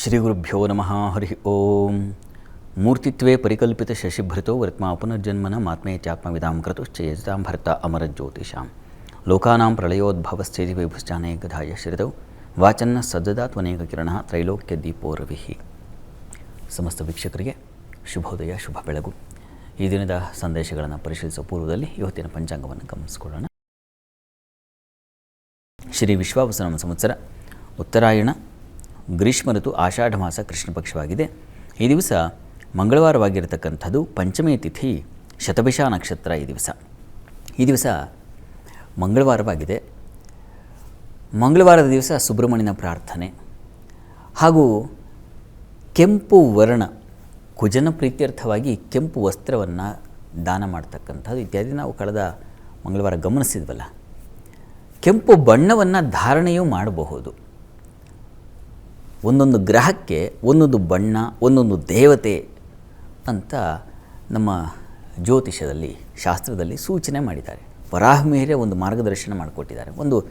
ಶ್ರೀ ಗುರುಭ್ಯೋ ನಮಃ, ಹರಿ ಓಂ. ಮೂರ್ತಿತ್ವೇ ಪರಿಕಲ್ಪಿತ ಶಶಿಭೃತೋ ವರ್ತ್ಮಾ ಪುನರ್ಜನ್ಮನ ಮಾತ್ಮೇ ಚಾತ್ಮವಿದಾಂ ಕೃತುಶ್ಚೇತಾಂ ಭರ್ತ ಅಮರ ಜ್ಯೋತಿಷಾಂ ಲೋಕಾನಾಂ ಪ್ರಳಯೋದ್ಭವಸ್ಥೇತಿ ವೈಭುಶ್ಚಾನೇಕಧಾಯ ಶ್ರಿತೌ ವಾಚನ್ನ ಸಜ್ಜದಾತ್ವನೇಕ ಕಿರಣ ತ್ರೈಲೋಕ್ಯ ದೀಪೋ ರವಿಹಿ. ಸಮಸ್ತ ವೀಕ್ಷಕರಿಗೆ ಶುಭೋದಯ, ಶುಭ ಬೆಳಗು. ಈ ದಿನದ ಸಂದೇಶಗಳನ್ನು ಪರಿಶೀಲಿಸುವ ಪೂರ್ವದಲ್ಲಿ ಇವತ್ತಿನ ಪಂಚಾಂಗವನ್ನು ಗಮನಿಸಿಕೊಳ್ಳೋಣ. ಶ್ರೀ ವಿಶ್ವಾವಸನ ಸಂವತ್ಸರ, ಉತ್ತರಾಯಣ ಗ್ರೀಷ್ಮ ಋತು ಆಷಾಢ ಮಾಸ ಕೃಷ್ಣ ಪಕ್ಷವಾಗಿದೆ. ಈ ದಿವಸ ಮಂಗಳವಾರವಾಗಿರತಕ್ಕಂಥದ್ದು ಪಂಚಮಿ ತಿಥಿ ಶತಭಿಷ ನಕ್ಷತ್ರ ಈ ದಿವಸ. ಈ ದಿವಸ ಮಂಗಳವಾರವಾಗಿದೆ. ಮಂಗಳವಾರದ ದಿವಸ ಸುಬ್ರಹ್ಮಣ್ಯನ ಪ್ರಾರ್ಥನೆ ಹಾಗೂ ಕೆಂಪು ವರ್ಣ ಕುಜನ ಪ್ರೀತ್ಯರ್ಥವಾಗಿ ಕೆಂಪು ವಸ್ತ್ರವನ್ನು ದಾನ ಮಾಡ್ತಕ್ಕಂಥದ್ದು ಇತ್ಯಾದಿ ನಾವು ಕಳೆದ ಮಂಗಳವಾರ ಗಮನಿಸಿದ್ವಲ್ಲ. ಕೆಂಪು ಬಣ್ಣವನ್ನು ಧಾರಣೆಯೂ ಮಾಡಬಹುದು. ಒಂದೊಂದು ಗ್ರಹಕ್ಕೆ ಒಂದೊಂದು ಬಣ್ಣ, ಒಂದೊಂದು ದೇವತೆ ಅಂತ ನಮ್ಮ ಜ್ಯೋತಿಷದಲ್ಲಿ, ಶಾಸ್ತ್ರದಲ್ಲಿ ಸೂಚನೆ ಮಾಡಿದ್ದಾರೆ. ವರಾಹಮಿಹಿರೇ ಒಂದು ಮಾರ್ಗದರ್ಶನ ಮಾಡಿಕೊಟ್ಟಿದ್ದಾರೆ, ಒಂದು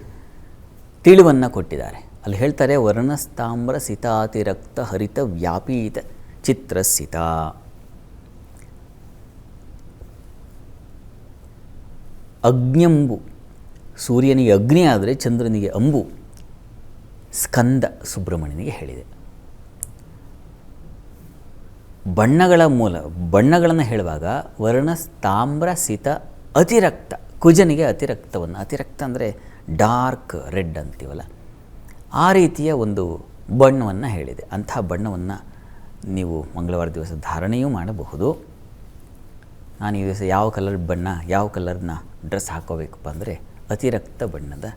ತಿಳಿವನ್ನು ಕೊಟ್ಟಿದ್ದಾರೆ. ಅಲ್ಲಿ ಹೇಳ್ತಾರೆ, ವರ್ಣಸ್ತಾಮ್ರ ಸಿತಾತಿರಕ್ತ ಹರಿತ ವ್ಯಾಪೀತ ಚಿತ್ರಸಿತ. ಅಗ್ನ್ಯಂಬು, ಸೂರ್ಯನಿಗೆ ಅಗ್ನಿ ಆದರೆ ಚಂದ್ರನಿಗೆ ಅಂಬು. ಸ್ಕಂದ ಸುಬ್ರಹ್ಮಣ್ಯನಿಗೆ ಹೇಳಿದೆ. ಬಣ್ಣಗಳ ಮೂಲ, ಬಣ್ಣಗಳನ್ನು ಹೇಳುವಾಗ ವರ್ಣ, ತಾಮ್ರ, ಸಿತ, ಅತಿರಕ್ತ, ಕುಜನಿಗೆ ಅತಿರಕ್ತವನ್ನು, ಅತಿರಕ್ತ ಅಂದರೆ ಡಾರ್ಕ್ ರೆಡ್ ಅಂತೀವಲ್ಲ, ಆ ರೀತಿಯ ಒಂದು ಬಣ್ಣವನ್ನು ಹೇಳಿದೆ. ಅಂಥ ಬಣ್ಣವನ್ನು ನೀವು ಮಂಗಳವಾರ ದಿವಸ ಧಾರಣೆಯೂ ಮಾಡಬಹುದು. ನಾನು ಈ ದಿವಸ ಯಾವ ಕಲರ್ ಬಣ್ಣ, ಯಾವ ಕಲರ್ನ ಡ್ರೆಸ್ ಹಾಕೋಬೇಕಪ್ಪ ಅಂದರೆ ಅತಿರಕ್ತ ಬಣ್ಣದ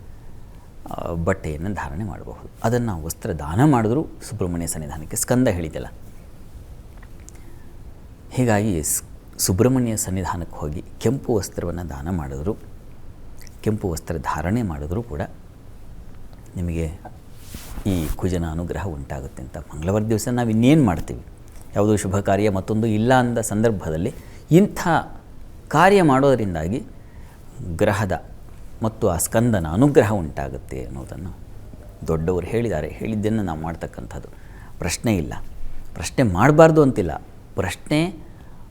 ಬಟ್ಟೆಯನ್ನು ಧಾರಣೆ ಮಾಡಬಹುದು. ಅದನ್ನು ವಸ್ತ್ರ ದಾನ ಮಾಡಿದ್ರು ಸುಬ್ರಹ್ಮಣ್ಯ ಸನ್ನಿಧಾನಕ್ಕೆ ಸ್ಕಂದ ಹೇಳಿದೆಲ್ಲ. ಹೀಗಾಗಿ ಸುಬ್ರಹ್ಮಣ್ಯ ಸನ್ನಿಧಾನಕ್ಕೆ ಹೋಗಿ ಕೆಂಪು ವಸ್ತ್ರವನ್ನು ದಾನ ಮಾಡಿದ್ರು, ಕೆಂಪು ವಸ್ತ್ರ ಧಾರಣೆ ಮಾಡಿದ್ರು ಕೂಡ ನಿಮಗೆ ಈ ಕುಜನ ಅನುಗ್ರಹ ಉಂಟಾಗುತ್ತೆ ಅಂತ ಮಂಗಳವಾರ ದಿವಸ ನಾವು ಇನ್ನೇನು ಮಾಡ್ತೀವಿ. ಯಾವುದೋ ಶುಭ ಕಾರ್ಯ ಮತ್ತೊಂದು ಇಲ್ಲ ಅಂದ ಸಂದರ್ಭದಲ್ಲಿ ಇಂಥ ಕಾರ್ಯ ಮಾಡೋದರಿಂದಾಗಿ ಗ್ರಹದ ಮತ್ತು ಆ ಸ್ಕಂದನ ಅನುಗ್ರಹ ಉಂಟಾಗುತ್ತೆ ಅನ್ನೋದನ್ನು ದೊಡ್ಡವರು ಹೇಳಿದ್ದಾರೆ. ಹೇಳಿದ್ದನ್ನು ನಾವು ಮಾಡ್ತಕ್ಕಂಥದ್ದು. ಪ್ರಶ್ನೆ ಇಲ್ಲ. ಪ್ರಶ್ನೆ ಮಾಡಬಾರ್ದು ಅಂತಿಲ್ಲ. ಪ್ರಶ್ನೆ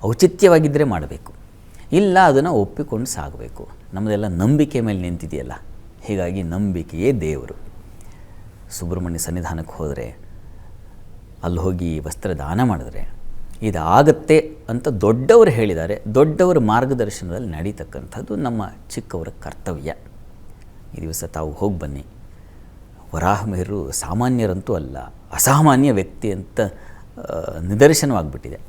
ಔಚಿತ್ಯವಾಗಿದ್ದರೆ ಮಾಡಬೇಕು. ಇಲ್ಲ, ಅದನ್ನು ಒಪ್ಪಿಕೊಂಡು ಸಾಗಬೇಕು. ನಮ್ಮದೆಲ್ಲ ನಂಬಿಕೆ ಮೇಲೆ ನಿಂತಿದೆಯಲ್ಲ. ಹೀಗಾಗಿ ನಂಬಿಕೆಯೇ ದೇವರು. ಸುಬ್ರಹ್ಮಣ್ಯ ಸನ್ನಿಧಾನಕ್ಕೆ ಹೋದರೆ, ಅಲ್ಲಿ ಹೋಗಿ ವಸ್ತ್ರ ದಾನ ಮಾಡಿದ್ರೆ ಇದಾಗತ್ತೆ ಅಂತ ದೊಡ್ಡವರು ಹೇಳಿದ್ದಾರೆ. ದೊಡ್ಡವರ ಮಾರ್ಗದರ್ಶನದಲ್ಲಿ ನಡೀತಕ್ಕಂಥದ್ದು ನಮ್ಮ ಚಿಕ್ಕವರ ಕರ್ತವ್ಯ. ಈ ದಿವಸ ತಾವು ಹೋಗಿ ಬನ್ನಿ. ವರಾಹಮಿಹಿರು ಸಾಮಾನ್ಯರಂತೂ ಅಲ್ಲ, ಅಸಾಮಾನ್ಯ ವ್ಯಕ್ತಿ ಅಂತ ನಿದರ್ಶನವಾಗಿಬಿಟ್ಟಿದೆ.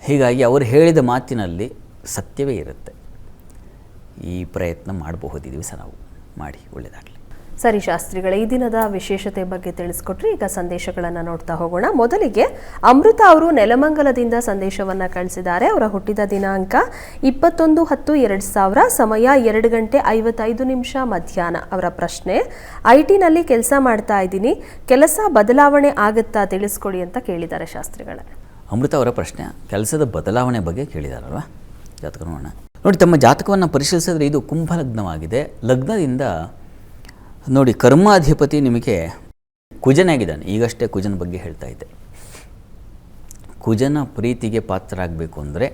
ಹೀಗಾಗಿ ಅವರು ಹೇಳಿದ ಮಾತಿನಲ್ಲಿ ಸತ್ಯವೇ ಇರುತ್ತೆ. ಈ ಪ್ರಯತ್ನ ಮಾಡಬಹುದು ಈ ದಿವಸ ನಾವು. ಮಾಡಿ ಒಳ್ಳೆಯದಾಗಲಿ ಸರಿ ಶಾಸ್ತ್ರಿಗಳೇ, ಈ ದಿನದ ವಿಶೇಷತೆ ಬಗ್ಗೆ ತಿಳಿಸ್ಕೊಟ್ರಿ ಈಗ ಸಂದೇಶಗಳನ್ನು ನೋಡ್ತಾ ಹೋಗೋಣ. ಮೊದಲಿಗೆ ಅಮೃತ ಅವರು ನೆಲಮಂಗಲದಿಂದ ಸಂದೇಶವನ್ನ ಕಳಿಸಿದ್ದಾರೆ. ಅವರ ಹುಟ್ಟಿದ ದಿನಾಂಕ ಇಪ್ಪತ್ತೊಂದು ಹತ್ತು ಎರಡು ಸಾವಿರ, ಸಮಯ ಎರಡು ಗಂಟೆ ಐವತ್ತೈದು ನಿಮಿಷ ಮಧ್ಯಾಹ್ನ. ಅವರ ಪ್ರಶ್ನೆ, ಐ ಟಿನಲ್ಲಿ ಕೆಲಸ ಮಾಡ್ತಾ ಇದ್ದೀನಿ, ಕೆಲಸ ಬದಲಾವಣೆ ಆಗುತ್ತಾ ತಿಳಿಸ್ಕೊಡಿ ಅಂತ ಕೇಳಿದ್ದಾರೆ ಶಾಸ್ತ್ರಿಗಳೇ. ಅಮೃತ ಅವರ ಪ್ರಶ್ನೆ, ಕೆಲಸದ ಬದಲಾವಣೆ ಬಗ್ಗೆ ಕೇಳಿದಾರಲ್ವ? ಜಾತಕ ನೋಡೋಣ ನೋಡಿ, ತಮ್ಮ ಜಾತಕವನ್ನು ಪರಿಶೀಲಿಸಿದ್ರೆ ಇದು ಕುಂಭಲಗ್ನವಾಗಿದೆ. ಲಗ್ನದಿಂದ ನೋಡಿ, ಕರ್ಮಾಧಿಪತಿ ನಿಮಗೆ ಕುಜನಾಗಿದ್ದಾನೆ. ಈಗಷ್ಟೇ ಕುಜನ ಬಗ್ಗೆ ಹೇಳ್ತಾ ಇದ್ದೆ. ಕುಜನ ಪ್ರೀತಿಗೆ ಪಾತ್ರರಾಗಬೇಕು ಅಂದರೆ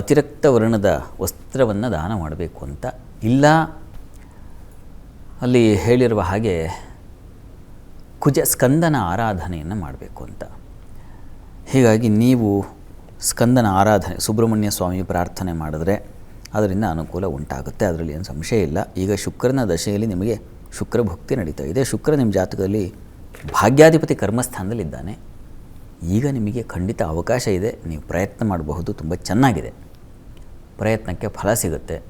ಅತಿರಕ್ತ ವರ್ಣದ ವಸ್ತ್ರವನ್ನು ದಾನ ಮಾಡಬೇಕು ಅಂತ. ಇಲ್ಲ, ಅಲ್ಲಿ ಹೇಳಿರುವ ಹಾಗೆ ಕುಜ ಸ್ಕಂದನ ಆರಾಧನೆಯನ್ನು ಮಾಡಬೇಕು ಅಂತ. ಹೀಗಾಗಿ ನೀವು ಸ್ಕಂದನ ಆರಾಧನೆ, ಸುಬ್ರಹ್ಮಣ್ಯ ಸ್ವಾಮಿ ಪ್ರಾರ್ಥನೆ ಮಾಡಿದ್ರೆ ಅದರಿಂದ ಅನುಕೂಲ ಉಂಟಾಗುತ್ತೆ. ಅದರಲ್ಲಿ ಏನು ಸಂಶಯ ಇಲ್ಲ. ಈಗ ಶುಕ್ರನ ದಶೆಯಲ್ಲಿ ನಿಮಗೆ ಶುಕ್ರ ಭಕ್ತಿ ನಡೀತಾ ಇದೆ. ಶುಕ್ರ ನಿಮ್ಮ ಜಾತಕದಲ್ಲಿ ಭಾಗ್ಯಾಧಿಪತಿ ಕರ್ಮಸ್ಥಾನದಲ್ಲಿದ್ದಾನೆ. ಈಗ ನಿಮಗೆ ಖಂಡಿತ ಅವಕಾಶ ಇದೆ. ನೀವು ಪ್ರಯತ್ನ ಮಾಡಬಹುದು. ತುಂಬ ಚೆನ್ನಾಗಿದೆ. ಪ್ರಯತ್ನಕ್ಕೆ ಫಲ ಸಿಗುತ್ತೆ.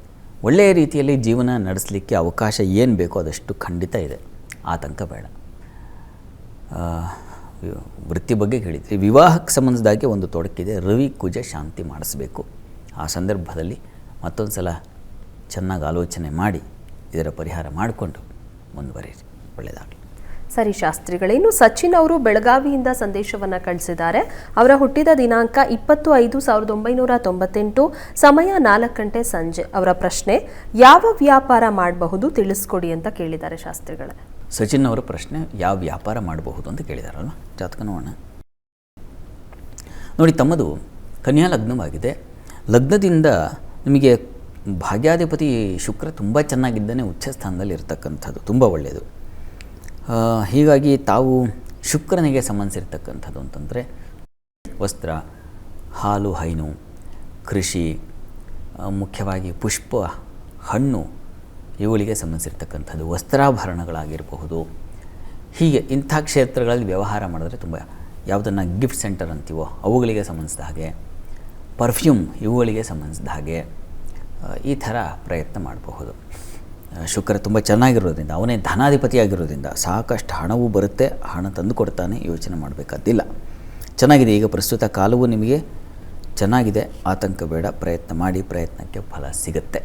ಒಳ್ಳೆಯ ರೀತಿಯಲ್ಲಿ ಜೀವನ ನಡೆಸಲಿಕ್ಕೆ ಅವಕಾಶ ಏನು ಬೇಕೋ ಅದಷ್ಟು ಖಂಡಿತ ಇದೆ. ಆತಂಕ ಬೇಡ. ವೃತ್ತಿ ಬಗ್ಗೆ ಹೇಳಿದ್ರಿ. ವಿವಾಹಕ್ಕೆ ಸಂಬಂಧಿಸಿದಾಗೆ ಒಂದು ತೊಡಕಿದೆ. ರವಿ ಕುಜ ಶಾಂತಿ ಮಾಡಿಸ್ಬೇಕು. ಆ ಸಂದರ್ಭದಲ್ಲಿ ಮತ್ತೊಂದು ಸಲ ಚೆನ್ನಾಗಿ ಆಲೋಚನೆ ಮಾಡಿ, ಇದರ ಪರಿಹಾರ ಮಾಡಿಕೊಂಡು ಮುಂದುವರಿಯಿರಿ. ಒಳ್ಳೆಯದಾಗಲಿ. ಸರಿ ಶಾಸ್ತ್ರಿಗಳೇನು ಇನ್ನು ಸಚಿನ್ ಅವರು ಬೆಳಗಾವಿಯಿಂದ ಸಂದೇಶವನ್ನ ಕಳಿಸಿದ್ದಾರೆ. ಅವರ ಹುಟ್ಟಿದ ದಿನಾಂಕ ಇಪ್ಪತ್ತು ಐದು ಸಾವಿರದ ಒಂಬೈನೂರ ತೊಂಬತ್ತೆಂಟು ಸಮಯ ನಾಲ್ಕು ಗಂಟೆ ಸಂಜೆ. ಅವರ ಪ್ರಶ್ನೆ ಯಾವ ವ್ಯಾಪಾರ ಮಾಡಬಹುದು ತಿಳಿಸ್ಕೊಡಿ ಅಂತ ಕೇಳಿದ್ದಾರೆ ಶಾಸ್ತ್ರಿಗಳೇ. ಸಚಿನ್ ಅವರ ಪ್ರಶ್ನೆ ಯಾವ ವ್ಯಾಪಾರ ಮಾಡಬಹುದು ಅಂತ ಕೇಳಿದಾರಲ್ಲ ಜಾತಕ ನೋಡೋಣ. ನೋಡಿ ತಮ್ಮದು ಕನ್ಯಾ ಲಗ್ನವಾಗಿದೆ. ಲಗ್ನದಿಂದ ನಿಮಗೆ ಭಾಗ್ಯಾಧಿಪತಿ ಶುಕ್ರ ತುಂಬ ಚೆನ್ನಾಗಿದ್ದಾನೆ ಉಚ್ಚ ಸ್ಥಾನದಲ್ಲಿ ಇರ್ತಕ್ಕಂಥದ್ದು, ತುಂಬ ಒಳ್ಳೆಯದು. ಹೀಗಾಗಿ ತಾವು ಶುಕ್ರನಿಗೆ ಸಂಬಂಧಿಸಿರ್ತಕ್ಕಂಥದ್ದು ಅಂತಂದರೆ, ವಸ್ತ್ರ, ಹಾಲು, ಹೈನು, ಕೃಷಿ ಮುಖ್ಯವಾಗಿ ಪುಷ್ಪ, ಹಣ್ಣು, ಇವುಗಳಿಗೆ ಸಂಬಂಧಿಸಿರ್ತಕ್ಕಂಥದ್ದು, ವಸ್ತ್ರಾಭರಣಗಳಾಗಿರಬಹುದು. ಹೀಗೆ ಇಂಥ ಕ್ಷೇತ್ರಗಳಲ್ಲಿ ವ್ಯವಹಾರ ಮಾಡಿದ್ರೆ ತುಂಬ, ಯಾವುದನ್ನು ಗಿಫ್ಟ್ ಸೆಂಟರ್ ಅಂತೀವೋ, ಅವುಗಳಿಗೆ ಸಂಬಂಧಿಸಿದ ಹಾಗೆ, ಪರ್ಫ್ಯೂಮ್ ಇವುಗಳಿಗೆ ಸಂಬಂಧಿಸಿದ ಹಾಗೆ ಈ ಥರ ಪ್ರಯತ್ನ ಮಾಡಬಹುದು. ಶುಕ್ರ ತುಂಬ ಚೆನ್ನಾಗಿರೋದ್ರಿಂದ, ಅವನೇ ಧನಾಧಿಪತಿಯಾಗಿರೋದ್ರಿಂದ ಸಾಕಷ್ಟು ಹಣವೂ ಬರುತ್ತೆ, ಹಣ ತಂದು ಕೊಡ್ತಾನೆ, ಯೋಚನೆ ಮಾಡಬೇಕಾದಿಲ್ಲ ಚೆನ್ನಾಗಿದೆ, ಈಗ ಪ್ರಸ್ತುತ ಕಾಲವು ನಿಮಗೆ ಚೆನ್ನಾಗಿದೆ, ಆತಂಕ ಬೇಡ, ಪ್ರಯತ್ನ ಮಾಡಿ ಪ್ರಯತ್ನಕ್ಕೆ ಫಲ ಸಿಗುತ್ತೆ.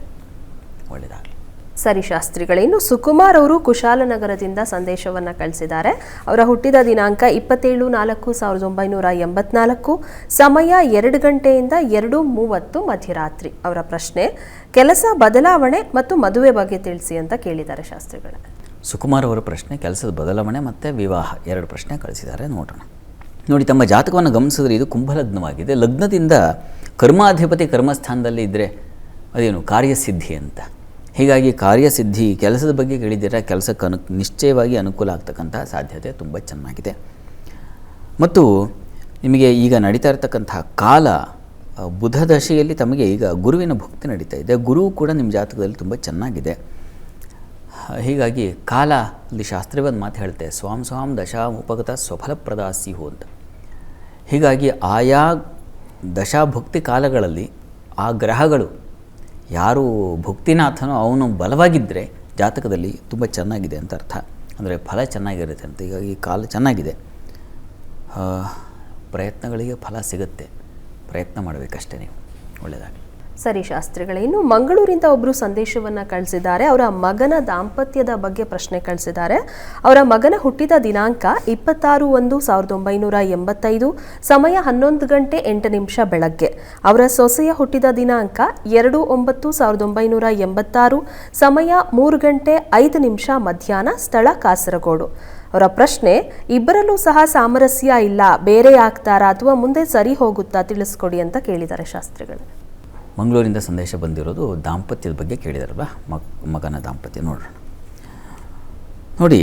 ಒಳ್ಳೆಯದಾಗಲಿ ಸರಿ ಶಾಸ್ತ್ರಿಗಳೇ, ಇನ್ನು ಸುಕುಮಾರ್ ಅವರು ಕುಶಾಲನಗರದಿಂದ ಸಂದೇಶವನ್ನ ಕಳಿಸಿದ್ದಾರೆ. ಅವರ ಹುಟ್ಟಿದ ದಿನಾಂಕ ಇಪ್ಪತ್ತೇಳು ನಾಲ್ಕು ಸಾವಿರದ ಒಂಬೈನೂರ ಎಂಬತ್ನಾಲ್ಕು, ಸಮಯ ಎರಡು ಗಂಟೆಯಿಂದ ಎರಡು ಮೂವತ್ತು ಮಧ್ಯರಾತ್ರಿ. ಅವರ ಪ್ರಶ್ನೆ, ಕೆಲಸ ಬದಲಾವಣೆ ಮತ್ತು ಮದುವೆ ಬಗ್ಗೆ ತಿಳಿಸಿ ಅಂತ ಕೇಳಿದ್ದಾರೆ ಶಾಸ್ತ್ರಿಗಳೇ. ಸುಕುಮಾರ್ ಅವರ ಪ್ರಶ್ನೆ, ಕೆಲಸದ ಬದಲಾವಣೆ ಮತ್ತು ವಿವಾಹ, ಎರಡು ಪ್ರಶ್ನೆ ಕಳಿಸಿದ್ದಾರೆ, ನೋಡೋಣ. ನೋಡಿ, ತಮ್ಮ ಜಾತಕವನ್ನು ಗಮನಿಸಿದ್ರೆ ಇದು ಕುಂಭಲಗ್ನವಾಗಿದೆ. ಲಗ್ನದಿಂದ ಕರ್ಮಾಧಿಪತಿ ಕರ್ಮಸ್ಥಾನದಲ್ಲಿ ಇದ್ದರೆ ಅದೇನು ಕಾರ್ಯಸಿದ್ಧಿ ಅಂತ. ಹೀಗಾಗಿ ಕಾರ್ಯಸಿದ್ಧಿ ಕೆಲಸದ ಬಗ್ಗೆ ಕೇಳಿದ್ದೀರಾ, ಕೆಲಸಕ್ಕೆ ಅನು, ನಿಶ್ಚಯವಾಗಿ ಅನುಕೂಲ ಆಗ್ತಕ್ಕಂಥ ಸಾಧ್ಯತೆ ತುಂಬ ಚೆನ್ನಾಗಿದೆ. ಮತ್ತು ನಿಮಗೆ ಈಗ ನಡೀತಾ ಇರತಕ್ಕಂತಹ ಕಾಲ ಬುಧ ದಶೆಯಲ್ಲಿ ತಮಗೆ ಈಗ ಗುರುವಿನ ಭಕ್ತಿ ನಡೀತಾ ಇದೆ. ಗುರು ಕೂಡ ನಿಮ್ಮ ಜಾತಕದಲ್ಲಿ ತುಂಬ ಚೆನ್ನಾಗಿದೆ. ಹೀಗಾಗಿ ಕಾಲ ಅಲ್ಲಿ ಶಾಸ್ತ್ರೀಯವಾದ ಮಾತು ಹೇಳುತ್ತೆ, ಸ್ವಾಂ ಸ್ವಾಂ ದಶಾ ಉಪಗತ ಸ್ವಫಲಪ್ರದಾಸಿಹು ಅಂತ. ಹೀಗಾಗಿ ಆಯಾ ದಶಾಭುಕ್ತಿ ಕಾಲಗಳಲ್ಲಿ ಆ ಗ್ರಹಗಳು ಯಾರು ಭಕ್ತಿನಾಥನೋ ಅವನು ಬಲವಾಗಿದ್ದರೆ ಜಾತಕದಲ್ಲಿ ತುಂಬ ಚೆನ್ನಾಗಿದೆ ಅಂತ ಅರ್ಥ. ಅಂದರೆ ಫಲ ಚೆನ್ನಾಗಿರುತ್ತೆ ಅಂತ. ಈಗ ಈ ಕಾಲ ಚೆನ್ನಾಗಿದೆ. ಪ್ರಯತ್ನಗಳಿಗೆ ಫಲ ಸಿಗುತ್ತೆ. ಪ್ರಯತ್ನ ಮಾಡಬೇಕಷ್ಟೇ ನೀವು. ಒಳ್ಳೆಯದಾಗಲಿ ಸರಿ ಶಾಸ್ತ್ರಿಗಳೇ ಇನ್ನು ಮಂಗಳೂರಿಂದ ಒಬ್ಬರು ಸಂದೇಶವನ್ನ ಕಳಿಸಿದ್ದಾರೆ. ಅವರ ಮಗನ ದಾಂಪತ್ಯದ ಬಗ್ಗೆ ಪ್ರಶ್ನೆ ಕಳಿಸಿದ್ದಾರೆ. ಅವರ ಮಗನ ಹುಟ್ಟಿದ ದಿನಾಂಕ ಇಪ್ಪತ್ತಾರು ಒಂದು ಸಾವಿರದ ಒಂಬೈನೂರ ಎಂಬತ್ತೈದು, ಸಮಯ ಹನ್ನೊಂದು ಗಂಟೆ ಎಂಟು ನಿಮಿಷ ಬೆಳಗ್ಗೆ. ಅವರ ಸೊಸೆಯ ಹುಟ್ಟಿದ ದಿನಾಂಕ ಎರಡು ಒಂಬತ್ತು ಸಾವಿರದ ಒಂಬೈನೂರ ಎಂಬತ್ತಾರು, ಸಮಯ ಮೂರು ಗಂಟೆ ಐದು ನಿಮಿಷ ಮಧ್ಯಾಹ್ನ, ಸ್ಥಳ ಕಾಸರಗೋಡು. ಅವರ ಪ್ರಶ್ನೆ, ಇಬ್ಬರಲ್ಲೂ ಸಹ ಸಾಮರಸ್ಯ ಇಲ್ಲ, ಬೇರೆ ಆಗ್ತಾರಾ ಅಥವಾ ಮುಂದೆ ಸರಿ ಹೋಗುತ್ತಾ ತಿಳಿಸ್ಕೊಡಿ ಅಂತ ಕೇಳಿದ್ದಾರೆ ಶಾಸ್ತ್ರಿಗಳು. ಮಂಗಳೂರಿಂದ ಸಂದೇಶ ಬಂದಿರೋದು ದಾಂಪತ್ಯದ ಬಗ್ಗೆ ಕೇಳಿದಾರಲ್ವ? ಮಗ, ಮಗನ ದಾಂಪತ್ಯ ನೋಡೋಣ ನೋಡಿ,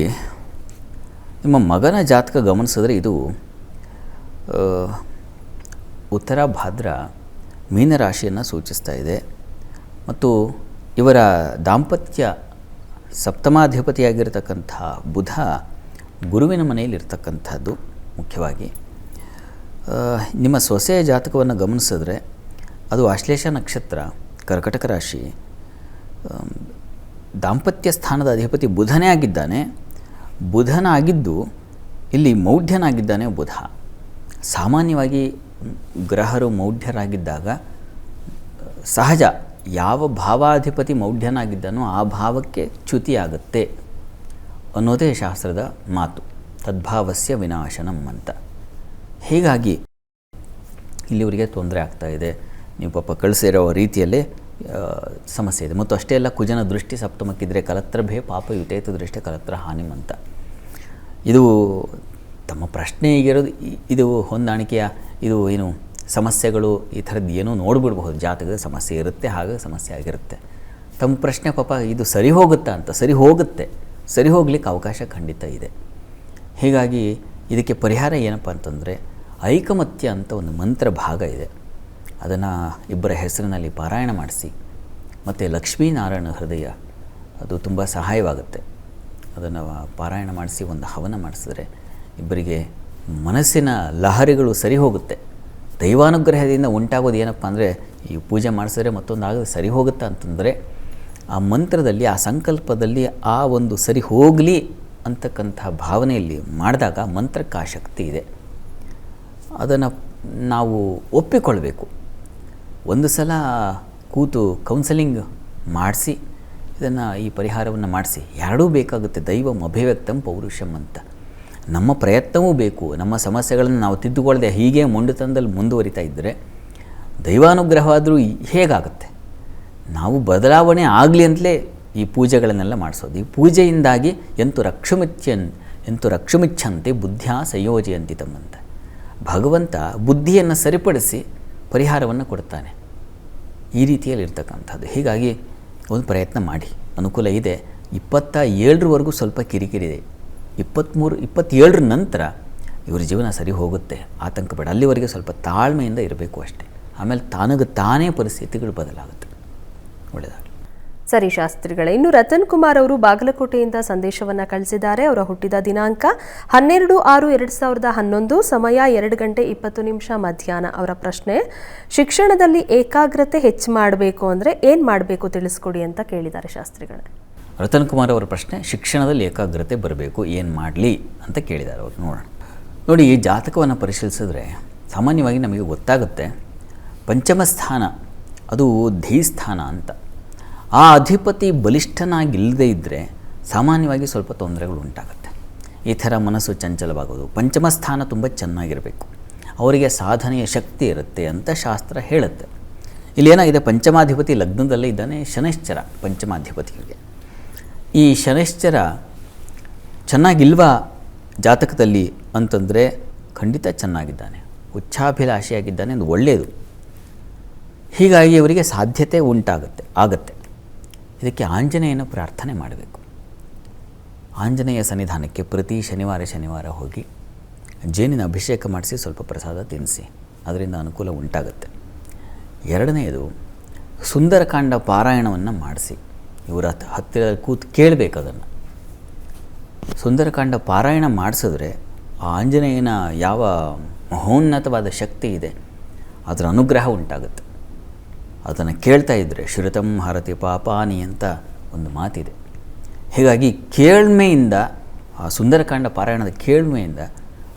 ನಿಮ್ಮ ಮಗನ ಜಾತಕ ಗಮನಿಸಿದ್ರೆ ಇದು ಉತ್ತರ ಭಾದ್ರ ಮೀನರಾಶಿಯನ್ನು ಸೂಚಿಸ್ತಾ ಇದೆ. ಮತ್ತು ಇವರ ದಾಂಪತ್ಯ ಸಪ್ತಮಾಧಿಪತಿಯಾಗಿರ್ತಕ್ಕಂಥ ಬುಧ ಗುರುವಿನ ಮನೆಯಲ್ಲಿರ್ತಕ್ಕಂಥದ್ದು ಮುಖ್ಯವಾಗಿ. ನಿಮ್ಮ ಸೊಸೆಯ ಜಾತಕವನ್ನು ಗಮನಿಸಿದ್ರೆ ಅದು ಆಶ್ಲೇಷ ನಕ್ಷತ್ರ, ಕರ್ಕಟಕ ರಾಶಿ ದಾಂಪತ್ಯ ಸ್ಥಾನದ ಅಧಿಪತಿ ಬುಧನೇ ಆಗಿದ್ದಾನೆ. ಬುಧನಾಗಿದ್ದು ಇಲ್ಲಿ ಮೌಢ್ಯನಾಗಿದ್ದಾನೆ ಬುಧ. ಸಾಮಾನ್ಯವಾಗಿ ಗ್ರಹರು ಮೌಢ್ಯರಾಗಿದ್ದಾಗ, ಸಹಜ ಯಾವ ಭಾವಾಧಿಪತಿ ಮೌಢ್ಯನಾಗಿದ್ದಾನೋ ಆ ಭಾವಕ್ಕೆ ಚ್ಯುತಿಯಾಗುತ್ತೆ ಅನ್ನೋದೇ ಶಾಸ್ತ್ರದ ಮಾತು. ತದ್ಭಾವಸ್ಯ ವಿನಾಶನಂ ಅಂತ. ಹೀಗಾಗಿ ಇಲ್ಲಿವರಿಗೆ ತೊಂದರೆ ಆಗ್ತಾ ಇದೆ. ನೀವು ಪಾಪ ಕಳಿಸಿರೋ ರೀತಿಯಲ್ಲೇ ಸಮಸ್ಯೆ ಇದೆ. ಮತ್ತು ಅಷ್ಟೇ ಅಲ್ಲ, ಕುಜನ ದೃಷ್ಟಿ ಸಪ್ತಮಕ್ಕಿದ್ರೆ ಕಲತ್ರ ಭೇ ಪಾಪ ಯುತೇತ ದೃಷ್ಟಿ ಕಲತ್ರ ಹಾನಿಮಂತ ಇದು ತಮ್ಮ ಪ್ರಶ್ನೆ ಈಗಿರೋದು ಇದು ಹೊಂದಾಣಿಕೆಯ, ಇದು ಏನು ಸಮಸ್ಯೆಗಳು, ಈ ಥರದ್ದು ಏನೋ ನೋಡಿಬಿಡ್ಬಹುದು. ಜಾತಕದ ಸಮಸ್ಯೆ ಇರುತ್ತೆ ಹಾಗೆ ಸಮಸ್ಯೆ ಆಗಿರುತ್ತೆ. ತಮ್ಮ ಪ್ರಶ್ನೆ ಪಾಪ, ಇದು ಸರಿ ಹೋಗುತ್ತಾ ಅಂತ, ಸರಿ ಹೋಗುತ್ತೆ. ಸರಿ ಹೋಗ್ಲಿಕ್ಕೆ ಅವಕಾಶ ಖಂಡಿತ ಇದೆ. ಹೀಗಾಗಿ ಇದಕ್ಕೆ ಪರಿಹಾರ ಏನಪ್ಪ ಅಂತಂದರೆ, ಐಕಮತ್ಯ ಅಂತ ಒಂದು ಮಂತ್ರ ಭಾಗ ಇದೆ. ಅದನ್ನು ಇಬ್ಬರ ಹೆಸರಿನಲ್ಲಿ ಪಾರಾಯಣ ಮಾಡಿಸಿ. ಮತ್ತು ಲಕ್ಷ್ಮೀನಾರಾಯಣ ಹೃದಯ, ಅದು ತುಂಬ ಸಹಾಯವಾಗುತ್ತೆ. ಅದನ್ನು ಪಾರಾಯಣ ಮಾಡಿಸಿ ಒಂದು ಹವನ ಮಾಡಿಸಿದ್ರೆ ಇಬ್ಬರಿಗೆ ಮನಸ್ಸಿನ ಲಹರಿಗಳು ಸರಿ ಹೋಗುತ್ತೆ. ದೈವಾನುಗ್ರಹದಿಂದ ಉಂಟಾಗೋದು ಏನಪ್ಪ ಅಂದರೆ, ಈ ಪೂಜೆ ಮಾಡಿಸಿದ್ರೆ ಮತ್ತೊಂದು ಆಗದೆ ಸರಿ ಹೋಗುತ್ತೆ ಅಂತಂದರೆ, ಆ ಮಂತ್ರದಲ್ಲಿ, ಆ ಸಂಕಲ್ಪದಲ್ಲಿ ಆ ಒಂದು ಸರಿ ಹೋಗಲಿ ಅಂತಕ್ಕಂಥ ಭಾವನೆಯಲ್ಲಿ ಮಾಡಿದಾಗ ಮಂತ್ರಕ್ಕೆ ಆ ಶಕ್ತಿ ಇದೆ. ಅದನ್ನು ನಾವು ಒಪ್ಪಿಕೊಳ್ಬೇಕು. ಒಂದು ಸಲ ಕೂತು ಕೌನ್ಸಲಿಂಗ್ ಮಾಡಿಸಿ, ಇದನ್ನು ಈ ಪರಿಹಾರವನ್ನು ಮಾಡಿಸಿ, ಎರಡೂ ಬೇಕಾಗುತ್ತೆ. ದೈವಂ ಅಭಿವ್ಯಕ್ತಂ ಪೌರುಷಂ ಅಂತ. ನಮ್ಮ ಪ್ರಯತ್ನವೂ ಬೇಕು. ನಮ್ಮ ಸಮಸ್ಯೆಗಳನ್ನು ನಾವು ತಿದ್ದುಕೊಳ್ಳದೆ ಹೀಗೆ ಮೊಂಡುತನದಲ್ಲಿ ಮುಂದುವರಿತಾ ಇದ್ದರೆ ದೈವಾನುಗ್ರಹವಾದರೂ ಹೇಗಾಗುತ್ತೆ? ನಾವು ಬದಲಾವಣೆ ಆಗಲಿ ಅಂತಲೇ ಈ ಪೂಜೆಗಳನ್ನೆಲ್ಲ ಮಾಡಿಸೋದು. ಈ ಪೂಜೆಯಿಂದಾಗಿ ಎಂತು ರಕ್ಷುಮಿಚ್ಛನ್ ಎಂತು ರಕ್ಷುಮಿಚ್ಛಂತೆ ಬುದ್ಧಿಯ ಸಂಯೋಜಯಂತಿ ತಮ್ಮಂತೆ ಭಗವಂತ ಬುದ್ಧಿಯನ್ನು ಸರಿಪಡಿಸಿ ಪರಿಹಾರವನ್ನು ಕೊಡ್ತಾನೆ ಈ ರೀತಿಯಲ್ಲಿ ಇರ್ತಕ್ಕಂಥದ್ದು. ಹೀಗಾಗಿ ಒಂದು ಪ್ರಯತ್ನ ಮಾಡಿ. ಅನುಕೂಲ ಇದೆ. ಇಪ್ಪತ್ತ ಏಳರವರೆಗೂ ಸ್ವಲ್ಪ ಕಿರಿಕಿರಿ ಇದೆ. ಇಪ್ಪತ್ತ್ಮೂರು ಇಪ್ಪತ್ತೇಳರ ನಂತರ ಇವ್ರ ಜೀವನ ಸರಿ ಹೋಗುತ್ತೆ. ಆತಂಕ ಬೇಡ. ಅಲ್ಲಿವರೆಗೆ ಸ್ವಲ್ಪ ತಾಳ್ಮೆಯಿಂದ ಇರಬೇಕು ಅಷ್ಟೇ. ಆಮೇಲೆ ತಾನಗ ತಾನೇ ಪರಿಸ್ಥಿತಿಗಳು ಬದಲಾಗುತ್ತೆ. ಒಳ್ಳೆಯದಾಗಲಿ. ಸರಿ ಶಾಸ್ತ್ರಿಗಳೇ, ಇನ್ನು ರತನ್ ಕುಮಾರ್ ಅವರು ಬಾಗಲಕೋಟೆಯಿಂದ ಸಂದೇಶವನ್ನ ಕಳಿಸಿದ್ದಾರೆ. ಅವರ ಹುಟ್ಟಿದ ದಿನಾಂಕ ಹನ್ನೆರಡು ಆರು ಎರಡು ಸಾವಿರದ ಹನ್ನೊಂದು, ಸಮಯ ಎರಡು ಗಂಟೆ ಇಪ್ಪತ್ತು ನಿಮಿಷ ಮಧ್ಯಾಹ್ನ. ಅವರ ಪ್ರಶ್ನೆ, ಶಿಕ್ಷಣದಲ್ಲಿ ಏಕಾಗ್ರತೆ ಹೆಚ್ಚು ಮಾಡಬೇಕು ಅಂದರೆ ಏನು ಮಾಡಬೇಕು ತಿಳಿಸ್ಕೊಡಿ ಅಂತ ಕೇಳಿದ್ದಾರೆ ಶಾಸ್ತ್ರಿಗಳೇ. ರತನ್ ಕುಮಾರ್ ಅವರ ಪ್ರಶ್ನೆ, ಶಿಕ್ಷಣದಲ್ಲಿ ಏಕಾಗ್ರತೆ ಬರಬೇಕು, ಏನು ಮಾಡಲಿ ಅಂತ ಕೇಳಿದ್ದಾರೆ ಅವರು. ನೋಡೋಣ. ನೋಡಿ, ಈ ಜಾತಕವನ್ನು ಪರಿಶೀಲಿಸಿದ್ರೆ ಸಾಮಾನ್ಯವಾಗಿ ನಮಗೆ ಗೊತ್ತಾಗುತ್ತೆ, ಪಂಚಮ ಸ್ಥಾನ, ಅದು ಧೀಸ್ಥಾನ ಅಂತ. ಆ ಅಧಿಪತಿ ಬಲಿಷ್ಠನಾಗಿಲ್ಲದೆ ಇದ್ದರೆ ಸಾಮಾನ್ಯವಾಗಿ ಸ್ವಲ್ಪ ತೊಂದರೆಗಳು ಉಂಟಾಗುತ್ತೆ. ಈ ಥರ ಮನಸ್ಸು ಚಂಚಲವಾಗೋದು ಪಂಚಮಸ್ಥಾನ ತುಂಬ ಚೆನ್ನಾಗಿರಬೇಕು. ಅವರಿಗೆ ಸಾಧನೆಯ ಶಕ್ತಿ ಇರುತ್ತೆ ಅಂತ ಶಾಸ್ತ್ರ ಹೇಳುತ್ತೆ. ಇಲ್ಲಿ ಏನಾಗಿದೆ? ಪಂಚಮಾಧಿಪತಿ ಲಗ್ನದಲ್ಲೇ ಇದ್ದಾನೆ ಶನೈಶ್ಚರ ಪಂಚಮಾಧಿಪತಿಗಳಿಗೆ. ಈ ಶನೈಶ್ಚರ ಚೆನ್ನಾಗಿಲ್ವಾ ಜಾತಕದಲ್ಲಿ ಅಂತಂದರೆ ಖಂಡಿತ ಚೆನ್ನಾಗಿದ್ದಾನೆ. ಉಚ್ಛಾಭಿಲಾಷೆಯಾಗಿದ್ದಾನೆ ಅದು ಒಳ್ಳೆಯದು ಹೀಗಾಗಿ ಅವರಿಗೆ ಸಾಧ್ಯತೆ ಉಂಟಾಗುತ್ತೆ, ಆಗತ್ತೆ. ಇದಕ್ಕೆ ಆಂಜನೇಯನ ಪ್ರಾರ್ಥನೆ ಮಾಡಬೇಕು. ಆಂಜನೇಯ ಸನ್ನಿಧಾನಕ್ಕೆ ಪ್ರತಿ ಶನಿವಾರ ಶನಿವಾರ ಹೋಗಿ ಜೇನಿನ ಅಭಿಷೇಕ ಮಾಡಿಸಿ ಸ್ವಲ್ಪ ಪ್ರಸಾದ ತಿನ್ನಿಸಿ. ಅದರಿಂದ ಅನುಕೂಲ ಉಂಟಾಗುತ್ತೆ. ಎರಡನೆಯದು ಸುಂದರಕಾಂಡ ಪಾರಾಯಣವನ್ನು ಮಾಡಿಸಿ. ಇವರ ಹತ್- ಹತ್ತಿರ ಕೂತು ಕೇಳಬೇಕು ಅದನ್ನು. ಸುಂದರಕಾಂಡ ಪಾರಾಯಣ ಮಾಡಿಸಿದ್ರೆ ಆ ಆಂಜನೇಯನ ಯಾವ ಮಹೋನ್ನತವಾದ ಶಕ್ತಿ ಇದೆ. ಅದರ ಅನುಗ್ರಹ ಉಂಟಾಗುತ್ತೆ. ಅದನ್ನು ಕೇಳ್ತಾ ಇದ್ದರೆ ಶ್ರುತಂ ಹರತಿ ಪಾಪಾನಿ ಅಂತ ಒಂದು ಮಾತಿದೆ. ಹೀಗಾಗಿ ಕೇಳ್ಮೆಯಿಂದ, ಆ ಸುಂದರಕಾಂಡ ಪಾರಾಯಣದ ಕೇಳ್ಮೆಯಿಂದ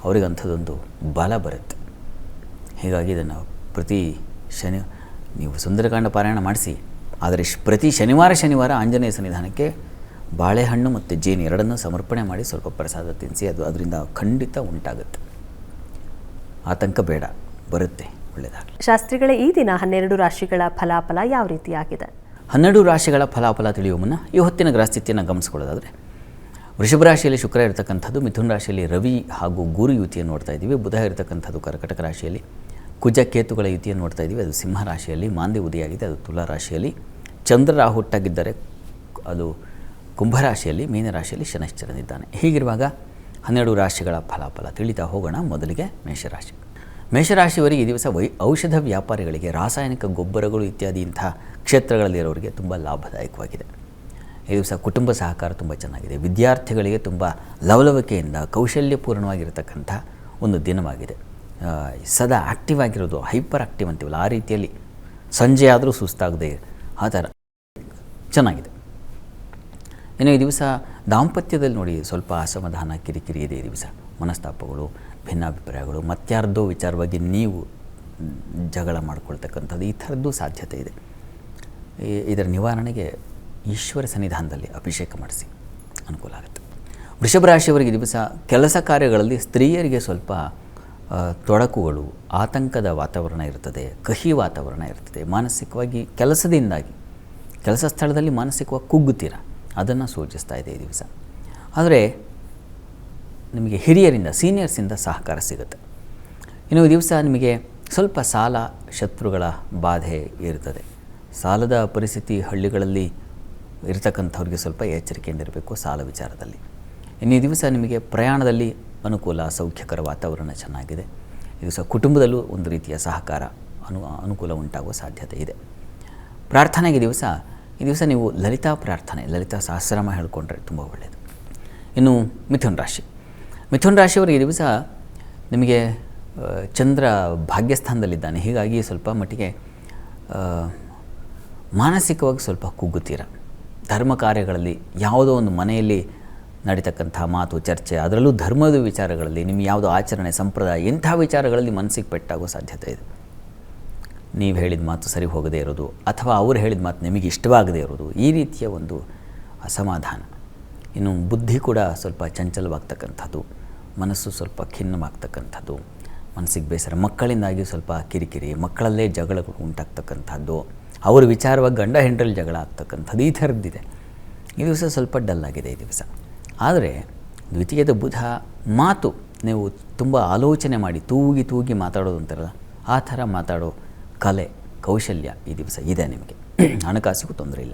ಅವರಿಗೆ ಅಂಥದ್ದೊಂದು ಬಲ ಬರುತ್ತೆ. ಹೀಗಾಗಿ ಇದನ್ನು ಪ್ರತಿ ಶನಿ, ನೀವು ಸುಂದರಕಾಂಡ ಪಾರಾಯಣ ಮಾಡಿಸಿ, ಆದರೆ ಪ್ರತಿ ಶನಿವಾರ ಶನಿವಾರ ಆಂಜನೇಯ ಸನ್ನಿಧಾನಕ್ಕೆ ಬಾಳೆಹಣ್ಣು ಮತ್ತು ಜೇನು ಎರಡನ್ನೂ ಸಮರ್ಪಣೆ ಮಾಡಿ ಸ್ವಲ್ಪ ಪ್ರಸಾದ ತಿನ್ನಿಸಿ, ಅದು ಅದರಿಂದ ಖಂಡಿತ ಉಂಟಾಗುತ್ತೆ. ಆತಂಕ ಬೇಡ, ಬರುತ್ತೆ. ಒಳ್ಳೆಯದಾಗಲಿ ಶಾಸ್ತ್ರಿಗಳೇ ಈ ದಿನ ಹನ್ನೆರಡು ರಾಶಿಗಳ ಫಲಾಫಲ ಯಾವ ರೀತಿಯಾಗಿದೆ? ಹನ್ನೆರಡು ರಾಶಿಗಳ ಫಲಾಫಲ ತಿಳಿಯುವ ಮುನ್ನ ಈ ಹೊತ್ತಿನ ಗ್ರಹಸ್ಥಿತಿಯನ್ನು ಗಮನಿಸ್ಕೊಳ್ಳೋದಾದರೆ ವೃಷಭ ರಾಶಿಯಲ್ಲಿ ಶುಕ್ರ ಇರತಕ್ಕಂಥದ್ದು ಮಿಥುನ ರಾಶಿಯಲ್ಲಿ ರವಿ ಹಾಗೂ ಗುರು ಯುತಿಯನ್ನು ನೋಡ್ತಾ ಇದ್ದೀವಿ. ಬುಧ ಇರತಕ್ಕಂಥದ್ದು ಕರ್ಕಟಕ ರಾಶಿಯಲ್ಲಿ ಕುಜ ಕೇತುಗಳ ಯುತಿಯನ್ನು ನೋಡ್ತಾ ಇದ್ದೀವಿ. ಅದು ಸಿಂಹ ರಾಶಿಯಲ್ಲಿ ಮಾಂದಿ ಉದಿಯಾಗಿದೆ ಅದು ತುಲಾ ರಾಶಿಯಲ್ಲಿ. ಚಂದ್ರ ರಾಹು ಹುಟ್ಟಾಗಿದ್ದರೆ ಅದು ಕುಂಭರಾಶಿಯಲ್ಲಿ ಮೀನರಾಶಿಯಲ್ಲಿ ಶನಶ್ಚರನಿದ್ದಾನೆ. ಹೀಗಿರುವಾಗ ಹನ್ನೆರಡು ರಾಶಿಗಳ ಫಲಾಫಲ ತಿಳಿತಾ ಹೋಗೋಣ. ಮೊದಲಿಗೆ ಮೇಷರಾಶಿ ಮೇಷರಾಶಿಯವರಿಗೆ ಈ ದಿವಸ ವೈ ಔಷಧ ವ್ಯಾಪಾರಿಗಳಿಗೆ ರಾಸಾಯನಿಕ ಗೊಬ್ಬರಗಳು ಇತ್ಯಾದಿ ಇಂಥ ಕ್ಷೇತ್ರಗಳಲ್ಲಿರೋರಿಗೆ ತುಂಬ ಲಾಭದಾಯಕವಾಗಿದೆ. ಈ ದಿವಸ ಕುಟುಂಬ ಸಹಕಾರ ತುಂಬ ಚೆನ್ನಾಗಿದೆ. ವಿದ್ಯಾರ್ಥಿಗಳಿಗೆ ತುಂಬ ಲವಲವಿಕೆಯಿಂದ ಕೌಶಲ್ಯಪೂರ್ಣವಾಗಿರತಕ್ಕಂಥ ಒಂದು ದಿನವಾಗಿದೆ. ಸದಾ ಆ್ಯಕ್ಟಿವ್ ಆಗಿರೋದು ಹೈಪರ್ ಆ್ಯಕ್ಟಿವ್ ಅಂತೀವಲ್ಲ, ಆ ರೀತಿಯಲ್ಲಿ ಸಂಜೆ ಆದರೂ ಸುಸ್ತಾಗದೆ ಆ ಥರ ಚೆನ್ನಾಗಿದೆ. ಇನ್ನು ಈ ದಿವಸ ದಾಂಪತ್ಯದಲ್ಲಿ ನೋಡಿ ಸ್ವಲ್ಪ ಅಸಮಾಧಾನ, ಕಿರಿಕಿರಿ ಇದೆ ಈ ದಿವಸ. ಮನಸ್ತಾಪಗಳು ಭಿನ್ನಾಭಿಪ್ರಾಯಗಳು ಮತ್ಯಾರ್ದೋ ವಿಚಾರವಾಗಿ ನೀವು ಜಗಳ ಮಾಡ್ಕೊಳ್ತಕ್ಕಂಥದ್ದು ಈ ಥರದ್ದು ಸಾಧ್ಯತೆ ಇದೆ. ಇದರ ನಿವಾರಣೆಗೆ ಈಶ್ವರ ಸನ್ನಿಧಾನದಲ್ಲಿ ಅಭಿಷೇಕ ಮಾಡಿಸಿ, ಅನುಕೂಲ ಆಗುತ್ತೆ. ವೃಷಭ ರಾಶಿಯವರಿಗೆ ದಿವಸ ಕೆಲಸ ಕಾರ್ಯಗಳಲ್ಲಿ ಸ್ತ್ರೀಯರಿಗೆ ಸ್ವಲ್ಪ ತೊಡಕುಗಳು, ಆತಂಕದ ವಾತಾವರಣ ಇರ್ತದೆ, ಕಹಿ ವಾತಾವರಣ ಇರ್ತದೆ, ಮಾನಸಿಕವಾಗಿ ಕೆಲಸದಿಂದಾಗಿ, ಕೆಲಸ ಸ್ಥಳದಲ್ಲಿ ಮಾನಸಿಕವಾಗಿ ಕುಗ್ಗುತ್ತೀರ, ಅದನ್ನು ಸೂಚಿಸ್ತಾ ಇದೆ ಈ ದಿವಸ. ಆದರೆ ನಿಮಗೆ ಹಿರಿಯರಿಂದ, ಸೀನಿಯರ್ಸಿಂದ ಸಹಕಾರ ಸಿಗುತ್ತೆ. ಇನ್ನು ದಿವಸ ನಿಮಗೆ ಸ್ವಲ್ಪ ಸಾಲ ಶತ್ರುಗಳ ಬಾಧೆ ಇರ್ತದೆ. ಸಾಲದ ಪರಿಸ್ಥಿತಿ ಹಳ್ಳಿಗಳಲ್ಲಿ ಇರತಕ್ಕಂಥವ್ರಿಗೆ ಸ್ವಲ್ಪ ಎಚ್ಚರಿಕೆಯಿಂದ ಇರಬೇಕು ಸಾಲ ವಿಚಾರದಲ್ಲಿ. ಇನ್ನು ಈ ದಿವಸ ನಿಮಗೆ ಪ್ರಯಾಣದಲ್ಲಿ ಅನುಕೂಲ ಸೌಖ್ಯಕರ ವಾತಾವರಣ ಚೆನ್ನಾಗಿದೆ. ಈ ದಿವಸ ಕುಟುಂಬದಲ್ಲೂ ಒಂದು ರೀತಿಯ ಸಹಕಾರ ಅನು, ಅನುಕೂಲ ಉಂಟಾಗುವ ಸಾಧ್ಯತೆ ಇದೆ. ಪ್ರಾರ್ಥನೆಗೆ ದಿವಸ, ಈ ದಿವಸ ನೀವು ಲಲಿತಾ ಪ್ರಾರ್ಥನೆ, ಲಲಿತಾ ಸಹಸ್ರಮ ಹೇಳಿಕೊಂಡ್ರೆ ತುಂಬ ಒಳ್ಳೆಯದು ಇನ್ನು ಮಿಥುನ್ ರಾಶಿ. ಮಿಥುನ್ ರಾಶಿಯವರಿಗೆ ಈ ದಿವಸ ನಿಮಗೆ ಚಂದ್ರ ಭಾಗ್ಯಸ್ಥಾನದಲ್ಲಿದ್ದಾನೆ. ಹೀಗಾಗಿ ಸ್ವಲ್ಪ ಮಟ್ಟಿಗೆ ಮಾನಸಿಕವಾಗಿ ಸ್ವಲ್ಪ ಕುಗ್ಗುತ್ತೀರ ಧರ್ಮ ಕಾರ್ಯಗಳಲ್ಲಿ ಯಾವುದೋ ಒಂದು ಮನೆಯಲ್ಲಿ ನಡೀತಕ್ಕಂಥ ಮಾತು, ಚರ್ಚೆ, ಅದರಲ್ಲೂ ಧರ್ಮದ ವಿಚಾರಗಳಲ್ಲಿ, ನಿಮ್ಮ ಯಾವುದೋ ಆಚರಣೆ, ಸಂಪ್ರದಾಯ, ಇಂಥ ವಿಚಾರಗಳಲ್ಲಿ ಮನಸ್ಸಿಗೆ ಪೆಟ್ಟಾಗೋ ಸಾಧ್ಯತೆ ಇದೆ. ನೀವು ಹೇಳಿದ ಮಾತು ಸರಿ ಹೋಗದೇ ಇರೋದು, ಅಥವಾ ಅವ್ರು ಹೇಳಿದ ಮಾತು ನಿಮಗೆ ಇಷ್ಟವಾಗದೇ ಇರೋದು, ಈ ರೀತಿಯ ಒಂದು ಅಸಮಾಧಾನ. ಇನ್ನು ಬುದ್ಧಿ ಕೂಡ ಸ್ವಲ್ಪ ಚಂಚಲವಾಗ್ತಕ್ಕಂಥದ್ದು. ಮನಸ್ಸು ಸ್ವಲ್ಪ ಖಿನ್ನವಾಗ್ತಕ್ಕಂಥದ್ದು, ಮನಸ್ಸಿಗೆ ಬೇಸರ, ಮಕ್ಕಳಿಂದಾಗಿ ಸ್ವಲ್ಪ ಕಿರಿಕಿರಿ, ಮಕ್ಕಳಲ್ಲೇ ಜಗಳಗಳು ಉಂಟಾಗ್ತಕ್ಕಂಥದ್ದು, ಅವ್ರ ವಿಚಾರವಾಗಿ ಗಂಡ ಹೆಂಡ್ರಲ್ಲಿ ಜಗಳ ಆಗ್ತಕ್ಕಂಥದ್ದು ಈ ಥರದ್ದಿದೆ. ಈ ದಿವಸ ಸ್ವಲ್ಪ ಡಲ್ ಆಗಿದೆ ಈ ದಿವಸ. ಆದರೆ ದ್ವಿತೀಯದ ಬುಧ ಮಾತು ನೀವು ತುಂಬ ಆಲೋಚನೆ ಮಾಡಿ, ತೂಗಿ ತೂಗಿ ಮಾತಾಡೋದು ಅಂತಾರಲ್ಲ, ಆ ಥರ ಮಾತಾಡೋ ಕಲೆ, ಕೌಶಲ್ಯ ಈ ದಿವಸ ಇದೆ ನಿಮಗೆ. ಹಣಕಾಸಿಗೂ ತೊಂದರೆ ಇಲ್ಲ.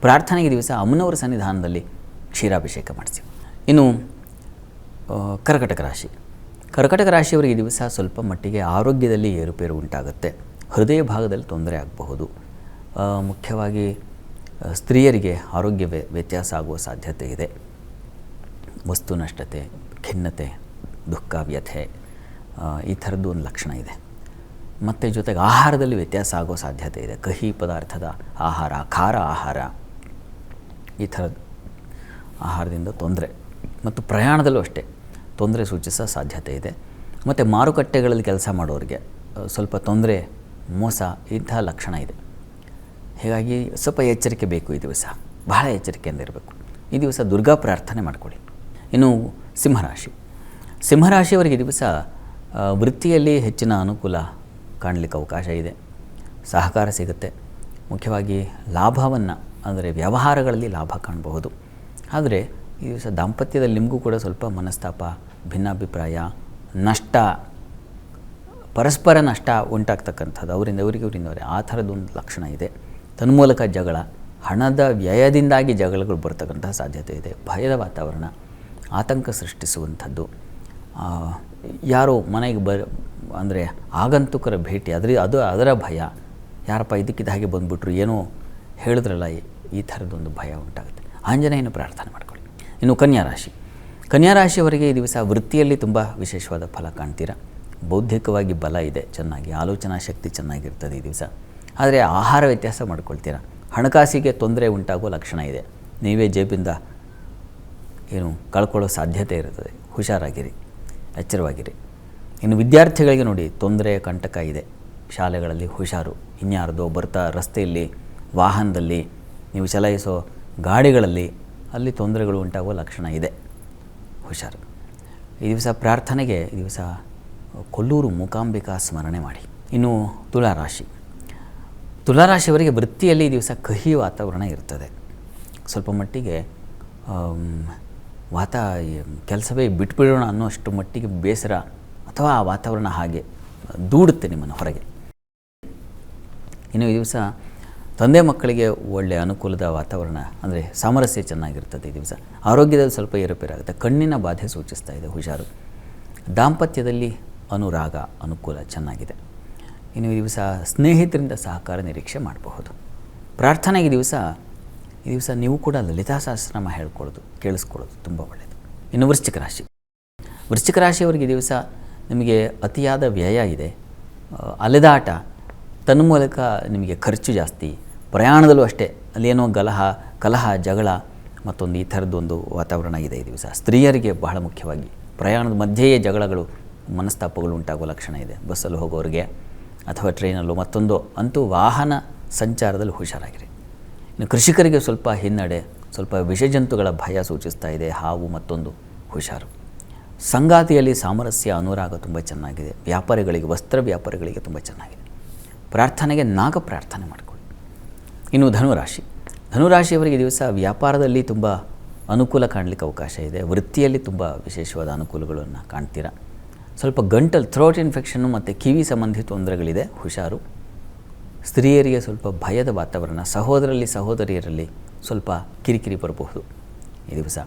ಪ್ರಾರ್ಥನೆಗೆ ದಿವಸ ಅಮ್ಮನವರ ಸನ್ನಿಧಾನದಲ್ಲಿ ಕ್ಷೀರಾಭಿಷೇಕ ಮಾಡಿಸಿ. ಇನ್ನು ಕರ್ಕಟಕ ರಾಶಿ. ಕರ್ಕಟಕ ರಾಶಿಯವರಿಗೆ ಈ ದಿವಸ ಸ್ವಲ್ಪ ಮಟ್ಟಿಗೆ ಆರೋಗ್ಯದಲ್ಲಿ ಏರುಪೇರು ಉಂಟಾಗುತ್ತೆ. ಹೃದಯ ಭಾಗದಲ್ಲಿ ತೊಂದರೆ ಆಗಬಹುದು. ಮುಖ್ಯವಾಗಿ ಸ್ತ್ರೀಯರಿಗೆ ಆರೋಗ್ಯ ವ್ಯತ್ಯಾಸ ಆಗುವ ಸಾಧ್ಯತೆ ಇದೆ. ವಸ್ತುನಷ್ಟತೆ ಖಿನ್ನತೆ, ದುಃಖ, ವ್ಯಥೆ ಈ ಥರದ್ದು ಒಂದು ಲಕ್ಷಣ ಇದೆ. ಮತ್ತು ಜೊತೆಗೆ ಆಹಾರದಲ್ಲಿ ವ್ಯತ್ಯಾಸ ಆಗೋ ಸಾಧ್ಯತೆ ಇದೆ. ಕಹಿ ಪದಾರ್ಥದ ಆಹಾರ, ಖಾರ ಆಹಾರ, ಈ ಥರದ ಆಹಾರದಿಂದ ತೊಂದರೆ. ಮತ್ತು ಪ್ರಯಾಣದಲ್ಲೂ ಅಷ್ಟೇ. ತೊಂದರೆ ಸೂಚಿಸೋ ಸಾಧ್ಯತೆ ಇದೆ. ಮತ್ತು ಮಾರುಕಟ್ಟೆಗಳಲ್ಲಿ ಕೆಲಸ ಮಾಡೋರಿಗೆ ಸ್ವಲ್ಪ ತೊಂದರೆ, ಮೋಸ ಇಂತಹ ಲಕ್ಷಣ ಇದೆ. ಹೀಗಾಗಿ ಸ್ವಲ್ಪ ಎಚ್ಚರಿಕೆ ಬೇಕು ಈ ದಿವಸ. ಬಹಳ ಎಚ್ಚರಿಕೆಯಿಂದ ಇರಬೇಕು. ಈ ದಿವಸ ದುರ್ಗಾ ಪ್ರಾರ್ಥನೆ ಮಾಡಿಕೊಳ್ಳಿ. ಇನ್ನು ಸಿಂಹರಾಶಿ. ಸಿಂಹರಾಶಿಯವರಿಗೆ ದಿವಸ ವೃತ್ತಿಯಲ್ಲಿ ಹೆಚ್ಚಿನ ಅನುಕೂಲ ಕಾಣಲಿಕ್ಕೆ ಅವಕಾಶ ಇದೆ. ಸಹಕಾರ ಸಿಗುತ್ತೆ. ಮುಖ್ಯವಾಗಿ ಲಾಭವನ್ನು, ಅಂದರೆ ವ್ಯವಹಾರಗಳಲ್ಲಿ ಲಾಭ ಕಾಣಬಹುದು. ಆದರೆ ಈ ದಿವಸ ದಾಂಪತ್ಯದಲ್ಲಿ ನಿಮಗೂ ಕೂಡ ಸ್ವಲ್ಪ ಮನಸ್ತಾಪ, ಭಿನ್ನಾಭಿಪ್ರಾಯ, ನಷ್ಟ, ಪರಸ್ಪರ ನಷ್ಟ ಉಂಟಾಗ್ತಕ್ಕಂಥದ್ದು, ಅವರಿಂದ ಅವರಿಗೆ ಅವರಿಂದ ಅವರೇ ಆ ಥರದೊಂದು ಲಕ್ಷಣ ಇದೆ. ತನ್ಮೂಲಕ ಜಗಳ, ಹಣದ ವ್ಯಯದಿಂದಾಗಿ ಜಗಳಗಳು ಬರ್ತಕ್ಕಂತಹ ಸಾಧ್ಯತೆ ಇದೆ. ಭಯದ ವಾತಾವರಣ, ಆತಂಕ ಸೃಷ್ಟಿಸುವಂಥದ್ದು. ಯಾರೋ ಮನೆಗೆ ಬ ಅಂದರೆ ಆಗಂತುಕರ ಭೇಟಿ, ಅದ್ರ, ಅದು ಅದರ ಭಯ. ಯಾರಪ್ಪ ಇದಕ್ಕಿದ್ದ ಹಾಗೆ ಬಂದುಬಿಟ್ರು, ಏನೋ ಹೇಳಿದ್ರಲ್ಲ, ಈ- ಥರದೊಂದು ಭಯ ಉಂಟಾಗುತ್ತೆ. ಆಂಜನೇಯನ ಪ್ರಾರ್ಥನೆ ಮಾಡ್ಕೊಳ್ಳಿ ಇನ್ನು ಕನ್ಯಾ ರಾಶಿ. ಕನ್ಯಾ ರಾಶಿಯವರಿಗೆ ಈ ದಿವಸ ವೃತ್ತಿಯಲ್ಲಿ ತುಂಬ ವಿಶೇಷವಾದ ಫಲ ಕಾಣ್ತೀರಾ. ಬೌದ್ಧಿಕವಾಗಿ ಬಲ ಇದೆ, ಚೆನ್ನಾಗಿ ಆಲೋಚನಾ ಶಕ್ತಿ ಚೆನ್ನಾಗಿರ್ತದೆ ಈ ದಿವಸ. ಆದರೆ ಆಹಾರ ವ್ಯತ್ಯಾಸ ಮಾಡ್ಕೊಳ್ತೀರಾ. ಹಣಕಾಸಿಗೆ ತೊಂದರೆ ಉಂಟಾಗೋ ಲಕ್ಷಣ ಇದೆ. ನೀವೇ ಜೇಬಿಂದ ಏನು ಕಳ್ಕೊಳ್ಳೋ ಸಾಧ್ಯತೆ ಇರುತ್ತದೆ ಹುಷಾರಾಗಿರಿ, ಎಚ್ಚರವಾಗಿರಿ. ಇನ್ನು ವಿದ್ಯಾರ್ಥಿಗಳಿಗೆ ನೋಡಿ, ತೊಂದರೆ, ಕಂಟಕ ಇದೆ. ಶಾಲೆಗಳಲ್ಲಿ ಹುಷಾರು, ಇನ್ಯಾರ್ದೋ ಬರ್ತಾ ರಸ್ತೆಯಲ್ಲಿ, ವಾಹನದಲ್ಲಿ, ನೀವು ಚಲಾಯಿಸೋ ಗಾಡಿಗಳಲ್ಲಿ ಅಲ್ಲಿ ತೊಂದರೆಗಳು ಉಂಟಾಗುವ ಲಕ್ಷಣ ಇದೆ. ಹುಷಾರು. ಈ ದಿವಸ ಪ್ರಾರ್ಥನೆಗೆ, ಈ ದಿವಸ ಕೊಲ್ಲೂರು ಮೂಕಾಂಬಿಕಾ ಸ್ಮರಣೆ ಮಾಡಿ. ಇನ್ನು ತುಲಾರಾಶಿ ತುಲಾರಾಶಿಯವರಿಗೆ ವೃತ್ತಿಯಲ್ಲಿ ಈ ದಿವಸ ಕಹಿ ವಾತಾವರಣ ಇರ್ತದೆ. ಸ್ವಲ್ಪ ಮಟ್ಟಿಗೆ ವಾತ ಕೆಲಸವೇ ಬಿಟ್ಬಿಡೋಣ ಅನ್ನೋಷ್ಟು ಮಟ್ಟಿಗೆ ಬೇಸರ ಅಥವಾ ಆ ವಾತಾವರಣ ಹಾಗೆ ದೂಡುತ್ತೆ ನಿಮ್ಮನ್ನು ಹೊರಗೆ. ಇನ್ನು ಈ ದಿವಸ ತಂದೆ ಮಕ್ಕಳಿಗೆ ಒಳ್ಳೆಯ ಅನುಕೂಲದ ವಾತಾವರಣ, ಅಂದರೆ ಸಾಮರಸ್ಯ ಚೆನ್ನಾಗಿರ್ತದೆ ಈ ದಿವಸ. ಆರೋಗ್ಯದಲ್ಲಿ ಸ್ವಲ್ಪ ಏರುಪೇರಾಗುತ್ತೆ. ಕಣ್ಣಿನ ಬಾಧೆ ಸೂಚಿಸ್ತಾ ಇದೆ, ಹುಷಾರು. ದಾಂಪತ್ಯದಲ್ಲಿ ಅನುರಾಗ, ಅನುಕೂಲ ಚೆನ್ನಾಗಿದೆ. ಇನ್ನು ಈ ದಿವಸ ಸ್ನೇಹಿತರಿಂದ ಸಹಕಾರ ನಿರೀಕ್ಷೆ ಮಾಡಬಹುದು. ಪ್ರಾರ್ಥನೆಗೆ ದಿವಸ, ಈ ದಿವಸ ನೀವು ಕೂಡ ಲಲಿತಾ ಸಹಸ್ರನಾಮ ಹೇಳ್ಕೊಳ್ಳೋದು, ಕೇಳಿಸ್ಕೊಳ್ಳೋದು ತುಂಬ ಒಳ್ಳೆಯದು ಇನ್ನು ವೃಶ್ಚಿಕ ರಾಶಿ. ವೃಶ್ಚಿಕ ರಾಶಿಯವರಿಗೆ ದಿವಸ ನಿಮಗೆ ಅತಿಯಾದ ವ್ಯಯ ಇದೆ. ಅಲೆದಾಟ ತನ್ನ ತನ್ಮೂಲಕ ನಿಮಗೆ ಖರ್ಚು ಜಾಸ್ತಿ ಪ್ರಯಾಣದಲ್ಲೂ ಅಷ್ಟೇ ಅಲ್ಲೇನೋ ಗಲಹ, ಕಲಹ, ಜಗಳ ಮತ್ತೊಂದು ಈ ಥರದ್ದೊಂದು ವಾತಾವರಣ ಇದೆ ಈ ದಿವಸ. ಸ್ತ್ರೀಯರಿಗೆ ಬಹಳ ಮುಖ್ಯವಾಗಿ. ಪ್ರಯಾಣದ ಮಧ್ಯೆಯೇ ಜಗಳಗಳು, ಮನಸ್ತಾಪಗಳು ಉಂಟಾಗುವ ಲಕ್ಷಣ ಇದೆ. ಬಸ್ಸಲ್ಲಿ ಹೋಗೋರಿಗೆ ಅಥವಾ ಟ್ರೈನಲ್ಲೂ ಮತ್ತೊಂದು ಅಂತೂ ವಾಹನ ಸಂಚಾರದಲ್ಲಿ ಹುಷಾರಾಗಿರಿ. ಇನ್ನು ಕೃಷಿಕರಿಗೆ ಸ್ವಲ್ಪ ಹಿನ್ನಡೆ, ಸ್ವಲ್ಪ ವಿಷಜಂತುಗಳ ಭಯ ಸೂಚಿಸ್ತಾ ಇದೆ, ಹಾವು ಮತ್ತೊಂದು ಹುಷಾರು. ಸಂಗಾತಿಯಲ್ಲಿ ಸಾಮರಸ್ಯ ಅನುರಾಗ ತುಂಬ ಚೆನ್ನಾಗಿದೆ. ವ್ಯಾಪಾರಿಗಳಿಗೆ, ವಸ್ತ್ರ ವ್ಯಾಪಾರಿಗಳಿಗೆ ತುಂಬ ಚೆನ್ನಾಗಿದೆ. ಪ್ರಾರ್ಥನೆಗೆ ನಾಗ ಪ್ರಾರ್ಥನೆ ಮಾಡಿಕೊಳ್ಳಿ. ಇನ್ನು ಧನುರಾಶಿ. ಧನುರಾಶಿಯವರಿಗೆ ದಿವಸ ವ್ಯಾಪಾರದಲ್ಲಿ ತುಂಬ ಅನುಕೂಲ ಕಾಣಲಿಕ್ಕೆ ಅವಕಾಶ ಇದೆ. ವೃತ್ತಿಯಲ್ಲಿ ತುಂಬ ವಿಶೇಷವಾದ ಅನುಕೂಲಗಳನ್ನು ಕಾಣ್ತೀರಾ? ಸ್ವಲ್ಪ ಗಂಟಲು ಥ್ರೋಟ್ ಇನ್ಫೆಕ್ಷನ್ನು ಮತ್ತು ಕಿವಿ ಸಂಬಂಧಿ ತೊಂದರೆಗಳಿದೆ, ಹುಷಾರು. ಸ್ತ್ರೀಯರಿಗೆ ಸ್ವಲ್ಪ ಭಯದ ವಾತಾವರಣ, ಸಹೋದರಲ್ಲಿ ಸಹೋದರಿಯರಲ್ಲಿ ಸ್ವಲ್ಪ ಕಿರಿಕಿರಿ ಬರಬಹುದು ಈ ದಿವಸ.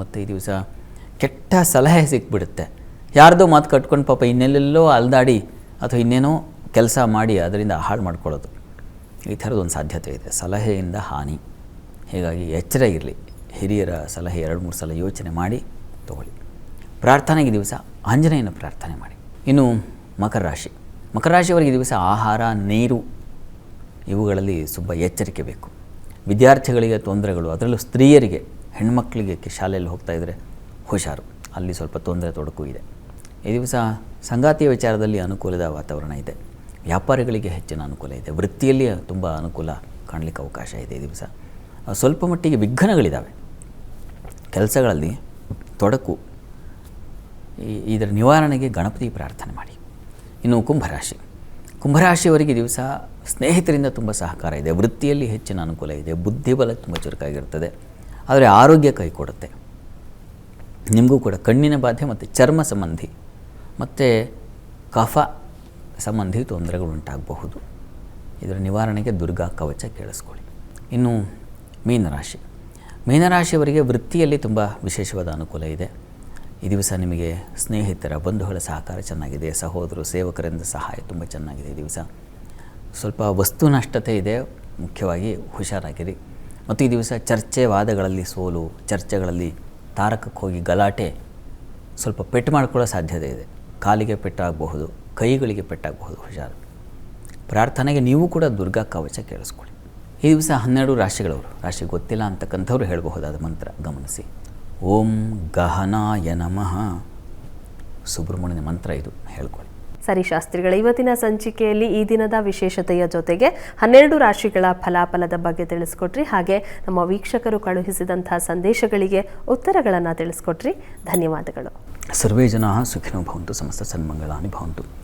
ಮತ್ತು ಈ ದಿವಸ ಕೆಟ್ಟ ಸಲಹೆ ಸಿಕ್ಬಿಡುತ್ತೆ. ಯಾರ್ದೋ ಮಾತು ಕಟ್ಕೊಂಡು ಪಾಪ ಇನ್ನೆಲ್ಲೆಲ್ಲೋ ಅಲ್ದಾಡಿ ಅಥವಾ ಇನ್ನೇನೋ ಕೆಲಸ ಮಾಡಿ ಅದರಿಂದ ಹಾಳು ಮಾಡ್ಕೊಳ್ಳೋದು. ಈ ಥರದೊಂದು ಸಾಧ್ಯತೆ ಇದೆ. ಸಲಹೆಯಿಂದ ಹಾನಿ. ಹೀಗಾಗಿ ಎಚ್ಚರ ಇರಲಿ. ಹಿರಿಯರ ಸಲಹೆ ಎರಡು, ಮೂರು ಸಲ ಯೋಚನೆ ಮಾಡಿ, ತಗೊಳ್ಳಿ. ಪ್ರಾರ್ಥನೆಗೆ ದಿವಸ ಆಂಜನೇಯನ ಪ್ರಾರ್ಥನೆ ಮಾಡಿ. ಇನ್ನು ಮಕರ ರಾಶಿ. ಮಕರ ರಾಶಿಯವರಿಗೆ ದಿವಸ ಆಹಾರ, ನೀರು ಇವುಗಳಲ್ಲಿ ತುಂಬ ಎಚ್ಚರಿಕೆ ಬೇಕು. ವಿದ್ಯಾರ್ಥಿಗಳಿಗೆ ತೊಂದರೆಗಳು, ಅದರಲ್ಲೂ ಸ್ತ್ರೀಯರಿಗೆ, ಹೆಣ್ಮಕ್ಳಿಗೆ ಶಾಲೆಯಲ್ಲಿ ಹೋಗ್ತಾ ಇದ್ದರೆ ಹುಷಾರು. ಅಲ್ಲಿ ಸ್ವಲ್ಪ ತೊಂದರೆ ತೊಡಕು ಇದೆ. ಈ ದಿವಸ ಸಂಗಾತಿಯ ವಿಚಾರದಲ್ಲಿ ಅನುಕೂಲದ ವಾತಾವರಣ ಇದೆ. ವ್ಯಾಪಾರಿಗಳಿಗೆ ಹೆಚ್ಚಿನ ಅನುಕೂಲ ಇದೆ. ವೃತ್ತಿಯಲ್ಲಿ ತುಂಬ ಅನುಕೂಲ ಕಾಣಲಿಕ್ಕೆ ಅವಕಾಶ ಇದೆ ದಿವಸ. ಸ್ವಲ್ಪ ಮಟ್ಟಿಗೆ ವಿಘ್ನಗಳಿದ್ದಾವೆ ಕೆಲಸಗಳಲ್ಲಿ ತೊಡಕು. ಇದರ ನಿವಾರಣೆಗೆ ಗಣಪತಿ ಪ್ರಾರ್ಥನೆ ಮಾಡಿ. ಇನ್ನು ಕುಂಭರಾಶಿ. ಕುಂಭರಾಶಿಯವರಿಗೆ ದಿವಸ ಸ್ನೇಹಿತರಿಂದ ತುಂಬ ಸಹಕಾರ ಇದೆ. ವೃತ್ತಿಯಲ್ಲಿ ಹೆಚ್ಚಿನ ಅನುಕೂಲ ಇದೆ. ಬುದ್ಧಿಬಲ ತುಂಬ ಚುರುಕಾಗಿರ್ತದೆ ಆದರೆ ಆರೋಗ್ಯ ಕೈ ಕೊಡುತ್ತೆ. ನಿಮಗೂ ಕೂಡ ಕಣ್ಣಿನ ಬಾಧೆ ಮತ್ತು ಚರ್ಮ ಸಂಬಂಧಿ ಮತ್ತು ಕಫ ಸಂಬಂಧಿ ತೊಂದರೆಗಳು ಉಂಟಾಗಬಹುದು ಇದರ ನಿವಾರಣೆಗೆ ದುರ್ಗಾ ಕವಚ ಕೇಳಿಸ್ಕೊಳ್ಳಿ. ಇನ್ನು ಮೀನರಾಶಿ ಮೀನರಾಶಿಯವರಿಗೆ ವೃತ್ತಿಯಲ್ಲಿ ತುಂಬ ವಿಶೇಷವಾದ ಅನುಕೂಲ ಇದೆ. ಈ ದಿವಸ ನಿಮಗೆ ಸ್ನೇಹಿತರ, ಬಂಧುಗಳ ಸಹಕಾರ ಚೆನ್ನಾಗಿದೆ, ಸಹೋದರು, ಸೇವಕರಿಂದ ಸಹಾಯ ತುಂಬ ಚೆನ್ನಾಗಿದೆ ಈ ದಿವಸ. ಸ್ವಲ್ಪ ವಸ್ತು ನಷ್ಟತೆ ಇದೆ, ಮುಖ್ಯವಾಗಿ ಹುಷಾರಾಗಿರಿ. ಮತ್ತು ಈ ದಿವಸ ಚರ್ಚೆ ವಾದಗಳಲ್ಲಿ ಸೋಲು, ಚರ್ಚೆಗಳಲ್ಲಿ ತಾರಕಕ್ಕೆ ಹೋಗಿ ಗಲಾಟೆ ಸ್ವಲ್ಪ ಪೆಟ್ಟು ಮಾಡಿಕೊಳ್ಳೋ ಸಾಧ್ಯತೆ ಇದೆ. ಕಾಲಿಗೆ ಪೆಟ್ಟಾಗಬಹುದು. ಕೈಗಳಿಗೆ ಪೆಟ್ಟಾಗಬಹುದು ಹುಷಾರು. ಪ್ರಾರ್ಥನೆಗೆ ನೀವು ಕೂಡ ದುರ್ಗಾ ಕವಚ ಕೇಳಿಸ್ಕೊಳ್ಳಿ. ಈ ದಿವಸ ಹನ್ನೆರಡು ರಾಶಿಗಳವರು ರಾಶಿ ಗೊತ್ತಿಲ್ಲ ಅಂತಕ್ಕಂಥವ್ರು ಹೇಳಬಹುದಾದ ಮಂತ್ರ ಗಮನಿಸಿ. ಓಂ ಗಹನಾಯ ನಮಃ. ಸುಬ್ರಹ್ಮಣ್ಯನ ಮಂತ್ರ ಇದು ಹೇಳ್ಕೊಳ್ಳಿ. ಸರಿ ಶಾಸ್ತ್ರಿಗಳ ಇವತ್ತಿನ ಸಂಚಿಕೆಯಲ್ಲಿ ಈ ದಿನದ ವಿಶೇಷತೆಯ ಜೊತೆಗೆ ಹನ್ನೆರಡು ರಾಶಿಗಳ ಫಲಾಫಲದ ಬಗ್ಗೆ ತಿಳಿಸ್ಕೊಟ್ರಿ. ಹಾಗೆ ನಮ್ಮ ವೀಕ್ಷಕರು ಕಳುಹಿಸಿದಂತಹ ಸಂದೇಶಗಳಿಗೆ ಉತ್ತರಗಳನ್ನು ತಿಳಿಸ್ಕೊಟ್ರಿ. ಧನ್ಯವಾದಗಳು. ಸರ್ವೇ ಜನ ಸುಖಿನೋ ಭವಂತು ಸಮಸ್ತ ಸನ್ಮಂಗಳಾನಿ ಭವಂತು.